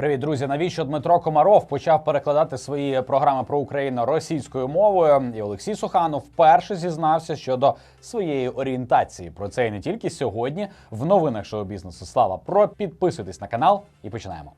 Привіт, друзі! Навіщо Дмитро Комаров почав перекладати свої програми про Україну російською мовою? І Олексій Суханов вперше зізнався щодо своєї орієнтації. Про це і не тільки сьогодні в новинах шоу бізнесу. Слава про підписуйтесь на канал і починаємо.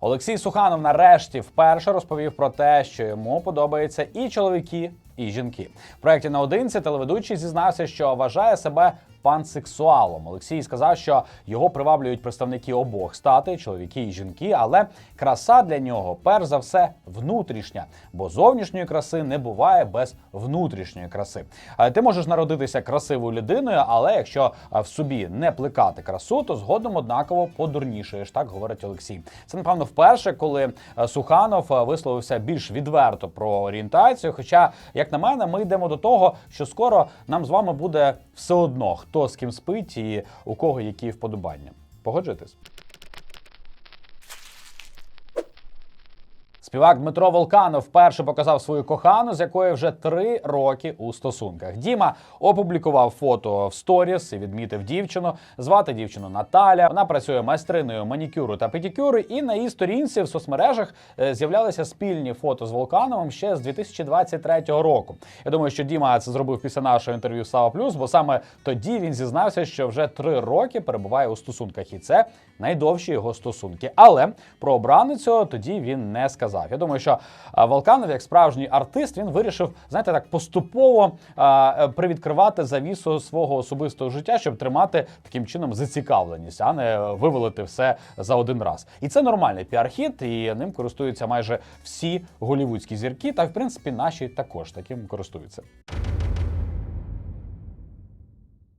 Олексій Суханов нарешті вперше розповів про те, що йому подобаються і чоловіки, і жінки. В проєкті наодинці телеведучий зізнався, що вважає себе пансексуалом. Олексій сказав, що його приваблюють представники обох статей, чоловіки і жінки, але краса для нього перш за все внутрішня, бо зовнішньої краси не буває без внутрішньої краси. Е, Ти можеш народитися красивою людиною, але якщо е, в собі не плекати красу, то згодом однаково подурнішаєш. Так говорить Олексій. Це напевно вперше, коли е, Суханов висловився більш відверто про орієнтацію. Хоча, як на мене, ми йдемо до того, що скоро нам з вами буде все одно, хто з ким спить і у кого які вподобання. Погоджуєтесь? Співак Дмитро Волканов вперше показав свою кохану, з якою вже три роки у стосунках. Діма опублікував фото в сторіс і відмітив дівчину. Звати дівчину Наталя. Вона працює майстриною манікюру та педикюру. І на її сторінці в соцмережах е, з'являлися спільні фото з Волкановим ще з 2023 року. Я думаю, що Діма це зробив після нашого інтерв'ю Сава Плюс, бо саме тоді він зізнався, що вже три роки перебуває у стосунках, і це найдовші його стосунки. Але про обраницю тоді він не сказав. Я думаю, що Волканов, як справжній артист, він вирішив, знаєте, так поступово е, привідкривати завісу свого особистого життя, щоб тримати таким чином зацікавленість, а не вивалити все за один раз. І це нормальний піар-хід, і ним користуються майже всі голівудські зірки, та в принципі наші також таким користуються.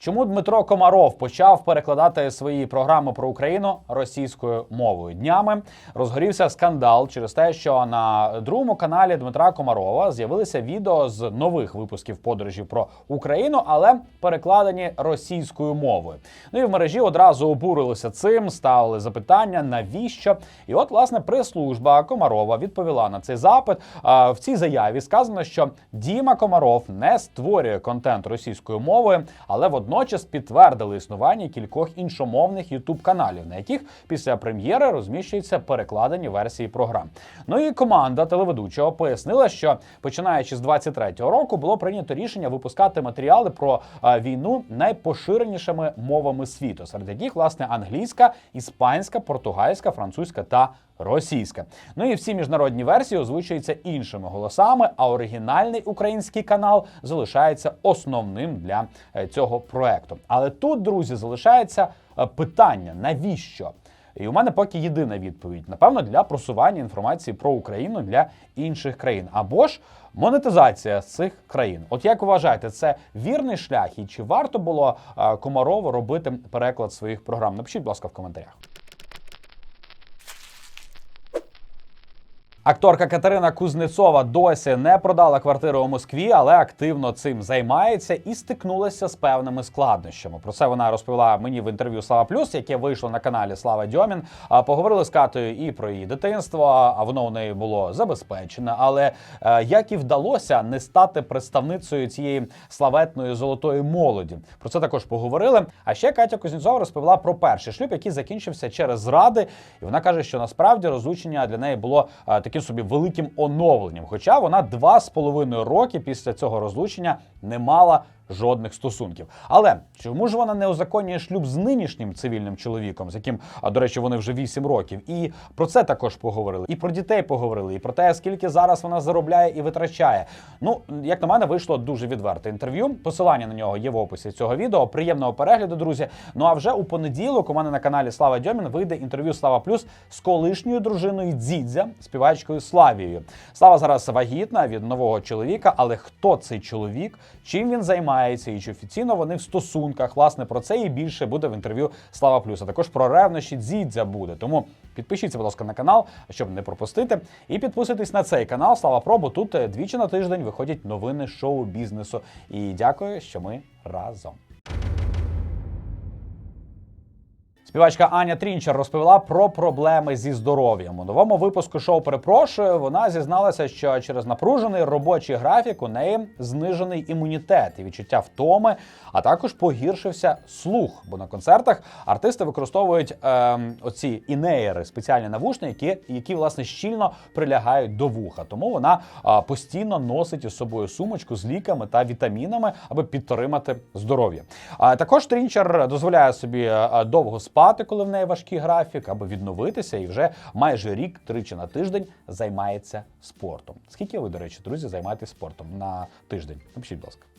Чому Дмитро Комаров почав перекладати свої програми про Україну російською мовою? Днями розгорівся скандал через те, що на другому каналі Дмитра Комарова з'явилися відео з нових випусків подорожів про Україну, але перекладені російською мовою. Ну і в мережі одразу обурилися цим, ставили запитання, навіщо? І от, власне, прес-служба Комарова відповіла на цей запит. В цій заяві сказано, що Діма Комаров не створює контент російською мовою, але водночас підтвердили існування кількох іншомовних ютуб каналів, на яких після прем'єри розміщуються перекладені версії програм. Ну і команда телеведучого пояснила, що починаючи з 23-го року було прийнято рішення випускати матеріали про а, війну найпоширенішими мовами світу, серед яких власне англійська, іспанська, португальська, французька та російська. Ну і всі міжнародні версії озвучуються іншими голосами, а оригінальний український канал залишається основним для е, цього проекту. Але тут, друзі, залишається е, питання: навіщо? І у мене поки єдина відповідь: напевно, для просування інформації про Україну для інших країн або ж монетизація цих країн. От як вважаєте, це вірний шлях, і чи варто було е, Комарову робити переклад своїх програм? Напишіть, будь ласка, в коментарях. Акторка Катерина Кузнецова досі не продала квартиру у Москві, але активно цим займається і стикнулася з певними складнощами. Про це вона розповіла мені в інтерв'ю Слава Плюс, яке вийшло на каналі Слава Дьомін. Поговорили з Катою і про її дитинство. А воно у неї було забезпечене. Але е, як і вдалося не стати представницею цієї славетної золотої молоді. Про це також поговорили. А ще Катя Кузнєцова розповіла про перший шлюб, який закінчився через зради. І вона каже, що насправді розлучення для неї було е, таким собі великим оновленням. Хоча вона два з половиною роки після цього розлучення не мала жодних стосунків. Але чому ж вона не узаконює шлюб з нинішнім цивільним чоловіком, з яким, до речі, вони вже 8 років? І про це також поговорили. І про дітей поговорили, і про те, скільки зараз вона заробляє і витрачає. Ну, як на мене, вийшло дуже відверте інтерв'ю. Посилання на нього є в описі цього відео. Приємного перегляду, друзі. Ну а вже у понеділок у мене на каналі Слава Дьомін вийде інтерв'ю Слава Плюс з колишньою дружиною Дзідзя, співачкою Славією. Слава зараз вагітна від нового чоловіка, але хто цей чоловік, чим він займається і чи офіційно вони в стосунках? Власне про це і більше буде в інтерв'ю Слава Плюс. А також про ревнощі Дзідзя буде. Тому підпишіться, будь ласка, на канал, щоб не пропустити. І підписуйтесь на цей канал Слава Про, бо тут е, двічі на тиждень виходять новини шоу бізнесу. І дякую, що ми разом. Співачка Аня Трінчер розповіла про проблеми зі здоров'ям. У новому випуску шоу перепрошую. Вона зізналася, що через напружений робочий графік у неї знижений імунітет і відчуття втоми, а також погіршився слух. Бо на концертах артисти використовують ем, оці інеєри, спеціальні навушники, які, які власне щільно прилягають до вуха. Тому вона а, постійно носить із собою сумочку з ліками та вітамінами, аби підтримати здоров'я. А також Трінчер дозволяє собі а, довго спати, коли в неї важкий графік, аби відновитися, і вже майже рік тричі на тиждень займається спортом. Скільки ви, до речі, друзі, займаєтесь спортом на тиждень? Напишіть, будь ласка.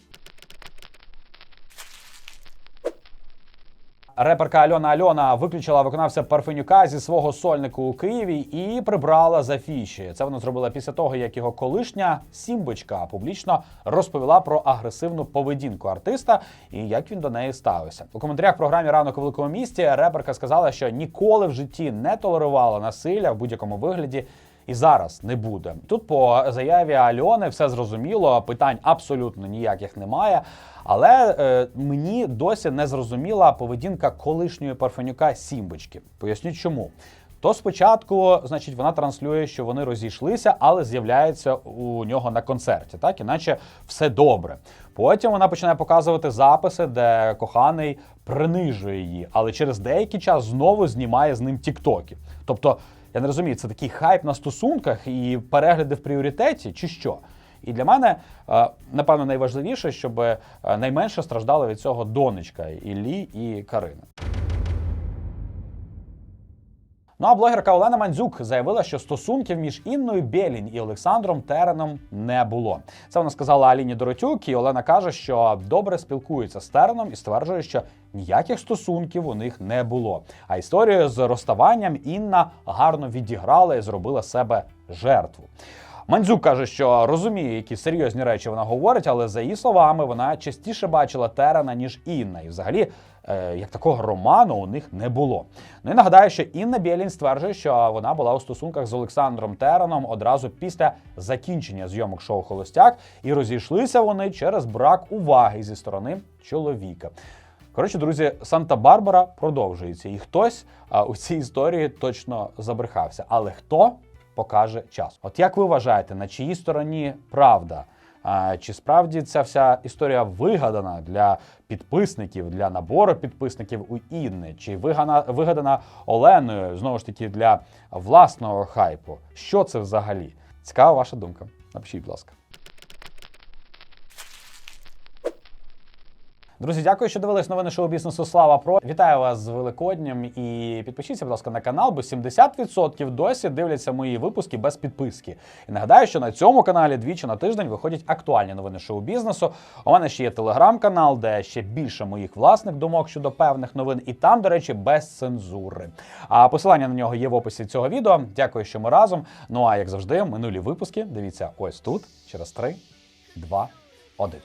Реперка Альона Альона виключила виконавця Парфенюка зі свого сольнику у Києві і прибрала з афіші. Це вона зробила після того, як його колишня сімбочка публічно розповіла про агресивну поведінку артиста і як він до неї ставився. У коментарях програмі Ранок у великому місті реперка сказала, що ніколи в житті не толерувала насилля в будь-якому вигляді. І зараз не буде. Тут по заяві Альони все зрозуміло, питань абсолютно ніяких немає. Але е, мені досі не зрозуміла поведінка колишньої парфенюка Сімбочки. Поясню чому. То спочатку, значить, вона транслює, що вони розійшлися, але з'являється у нього на концерті, так іначе все добре. Потім вона починає показувати записи, де коханий принижує її, але через деякий час знову знімає з ним тіктоки. Тобто, я не розумію, це такий хайп на стосунках і перегляди в пріоритеті, чи що? І для мене, е, напевно, найважливіше, щоб е, найменше страждала від цього донечка Іллі і Карина. Ну а блогерка Олена Мандзюк заявила, що стосунків між Інною Бєлінь і Олександром Тереном не було. Це вона сказала Аліні Доротюк, і Олена каже, що добре спілкується з Тереном і стверджує, що ніяких стосунків у них не було. А історію з розставанням Інна гарно відіграла і зробила себе жертву. Мандзюк каже, що розуміє, які серйозні речі вона говорить, але за її словами, вона частіше бачила Терена, ніж Інна. І взагалі, е, як такого роману у них не було. Ну і нагадаю, що Інна Бєлін стверджує, що вона була у стосунках з Олександром Тереном одразу після закінчення зйомок шоу Холостяк, і розійшлися вони через брак уваги зі сторони чоловіка. Коротше, друзі, Санта-Барбара продовжується, і хтось у цій історії точно забрехався. Але хто покаже час? От як ви вважаєте, на чиїй стороні правда? Чи справді ця вся історія вигадана для підписників, для набору підписників у Інни? Чи вигана, вигадана Оленою знову ж таки для власного хайпу? Що це взагалі? Цікава ваша думка. Напишіть, будь ласка. Друзі, дякую, що дивились новини шоу бізнесу Слава Про. Вітаю вас з Великоднем і підпишіться, будь ласка, на канал, бо 70% досі дивляться мої випуски без підписки. І нагадаю, що на цьому каналі двічі на тиждень виходять актуальні новини шоу бізнесу. У мене ще є телеграм-канал, де ще більше моїх власних думок щодо певних новин, і там, до речі, без цензури. А посилання на нього є в описі цього відео. Дякую, що ми разом. Ну а як завжди, минулі випуски дивіться ось тут через 3, 2, 1.